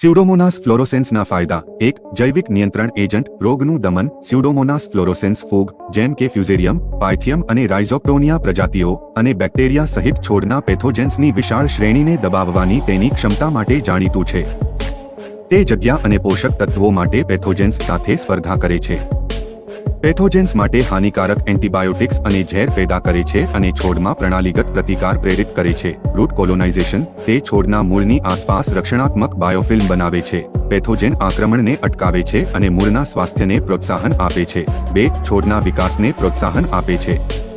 Pseudomonas ફ્લોરોસેન્સના ફાયદા. એક, જૈવિક નિયંત્રણ એજન્ટ રોગનું દમન. સ્યુડોમોનાસ ફ્લોરોસેન્સ ફોગ, જેમ કે ફ્યુઝેરિયમ પાયથિયમ અને રાઇઝોક્ટોનિયા પ્રજાતિઓ અને બેક્ટેરિયા સહિત છોડના પેથોજેન્સની વિશાળ શ્રેણીને દબાવવાની તેની ક્ષમતા માટે જાણીતું છે. તે જગ્યા અને પોષક તત્વો માટે પેથોજેન્સ સાથે સ્પર્ધા કરે છે. પેથોજેન્સ માટે હાનિકારક એન્ટીબાયોટિક્સ અને ઝેર પેદા કરે છે અને છોડમાં પ્રણાલીગત પ્રતિકાર પ્રેરિત કરે છે. રૂટ કોલોનાઇઝેશન તે છોડના મૂળની આસપાસ રક્ષણાત્મક બાયોફિલ્મ બનાવે છે. પેથોજેન આક્રમણને અટકાવે છે અને મૂળના સ્વાસ્થ્યને પ્રોત્સાહન આપે છે. બે, છોડના વિકાસને પ્રોત્સાહન આપે છે.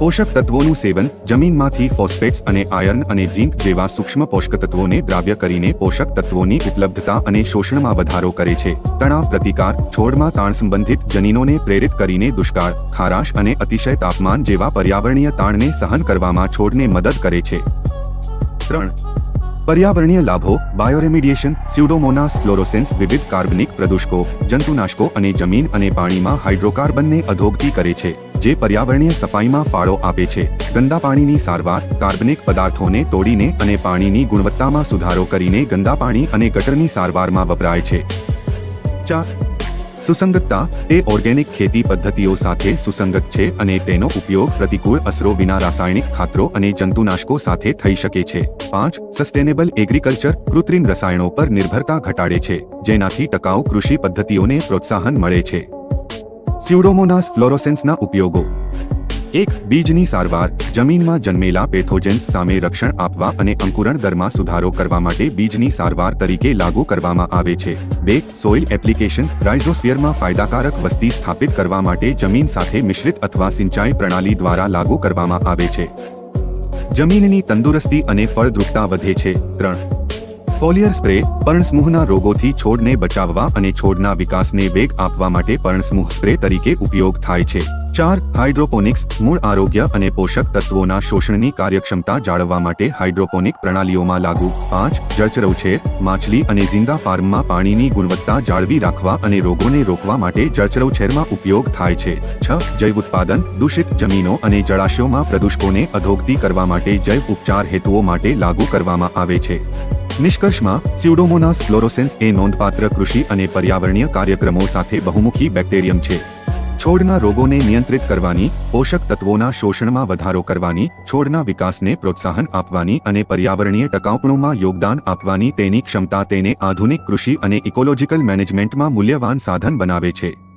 પોષક તત્વોનું સેવન, જમીનમાંથી ફોસ્ફેટ્સ અને આયર્ન અને ઝીંક જેવા સૂક્ષ્મ પોષક તત્વોને દ્રાવ્ય કરીને પોષક તત્વોની ઉપલબ્ધતા અને શોષણમાં વધારો કરે છે. તણાવ પ્રતિકાર, છોડમાં તાણ સંબંધિત જનીનોને પ્રેરિત કરીને દુષ્કાળ, ખારાશ અને અતિશય તાપમાન જેવા પર્યાવરણીય તાણને સહન કરવામાં છોડને મદદ કરે છે. ત્રણ. પર્યાવરણીય લાભો બાયોરેમિડિયેશન સ્યુડોમોનાસ ફ્લોરોસેન્સ, વિવિધ કાર્બનિક પ્રદૂષકો, જંતુનાશકો અને જમીન અને પાણીમાં હાઇડ્રોકાર્બનને અધોગતિ કરે છે. જે પર્યાવરણીય સફાઈમાં ફાળો આપે છે. ગંદા પાણીની સારવાર, કાર્બનિક પદાર્થોને તોડીને અને પાણીની ગુણવત્તામાં સુધારો કરીને ગંદા પાણી અને ગટરની સારવારમાં વપરાય છે. ચાર, સુસંગતતા તે ઓર્ગેનિક ખેતી પદ્ધતિઓ સાથે સુસંગત છે અને તેનો ઉપયોગ પ્રતિકૂળ અસરો વિના રાસાયણિક ખાતરો અને જંતુનાશકો સાથે થઈ શકે છે. પાંચ, સસ્ટેનેબલ એગ્રીકલ્ચર કૃત્રિમ રસાયણો પર નિર્ભરતા ઘટાડે છે, જેનાથી ટકાઉ કૃષિ પદ્ધતિઓને પ્રોત્સાહન મળે છે. સ્યુડોમોનાસ ફ્લોરોસેન્સના ઉપયોગો. એક બીજની સારવાર, જમીનમાં જન્મેલા પેથોજેન્સ સામે રક્ષણ આપવા અને અંકુરણ દરમાં સુધારો કરવા માટે બીજની સારવાર તરીકે લાગુ કરવામાં આવે છે. બે સોઇલ એપ્લિકેશન રાઇઝોસ્ફિયરમાં ફાયદાકારક વસ્તી સ્થાપિત કરવા માટે જમીન સાથે મિશ્રિત અથવા સિંચાઈ પ્રણાલી દ્વારા લાગુ કરવામાં આવે છે. જમીનની તંદુરસ્તી અને ફળદ્રુપતા વધે છે. ત્રણ ફોલિયર સ્પ્રે પર્ણસમૂહના રોગોથી છોડને બચાવવા અને છોડના વિકાસને વેગ આપવા માટે પર્ણસમૂહ સ્પ્રે તરીકે ઉપયોગ થાય છે. ચાર, હાઇડ્રોપોનિક્સ મૂળ આરોગ્ય અને પોષક તત્વોના શોષણની કાર્યક્ષમતા જાળવવા માટે હાઇડ્રોપોનિક પ્રણાલીઓમાં લાગુ. પાંચ જળચરવ છે, માછલી અને ઝીંગા ફાર્મમાં પાણીની ગુણવત્તા જાળવી રાખવા અને રોગોને રોકવા માટે જળચરવ છેરમાં ઉપયોગ થાય છે. છ, જૈવ ઉત્પાદન, દૂષિત જમીનો અને જળાશયોમાં પ્રદૂષકોને અધોગતિ કરવા માટે જૈવ ઉપચાર હેતુઓ માટે લાગુ કરવામાં આવે છે. નિષ્કર્ષમાં સ્યુડોમોનાસ ફ્લોરોસેન્સ એ નોંધપાત્ર કૃષિ અને પર્યાવરણીય કાર્યક્રમો સાથે બહુમુખી બેક્ટેરિયમ છે. છોડના રોગોને નિયંત્રિત કરવાની, પોષક તત્વોના શોષણમાં વધારો કરવાની, છોડના વિકાસને પ્રોત્સાહન આપવાની અને પર્યાવરણીય ટકાઉપણોમાં યોગદાન આપવાની તેની ક્ષમતા તેને આધુનિક કૃષિ અને ઇકોલોજીકલ મેનેજમેન્ટમાં મૂલ્યવાન સાધન બનાવે છે.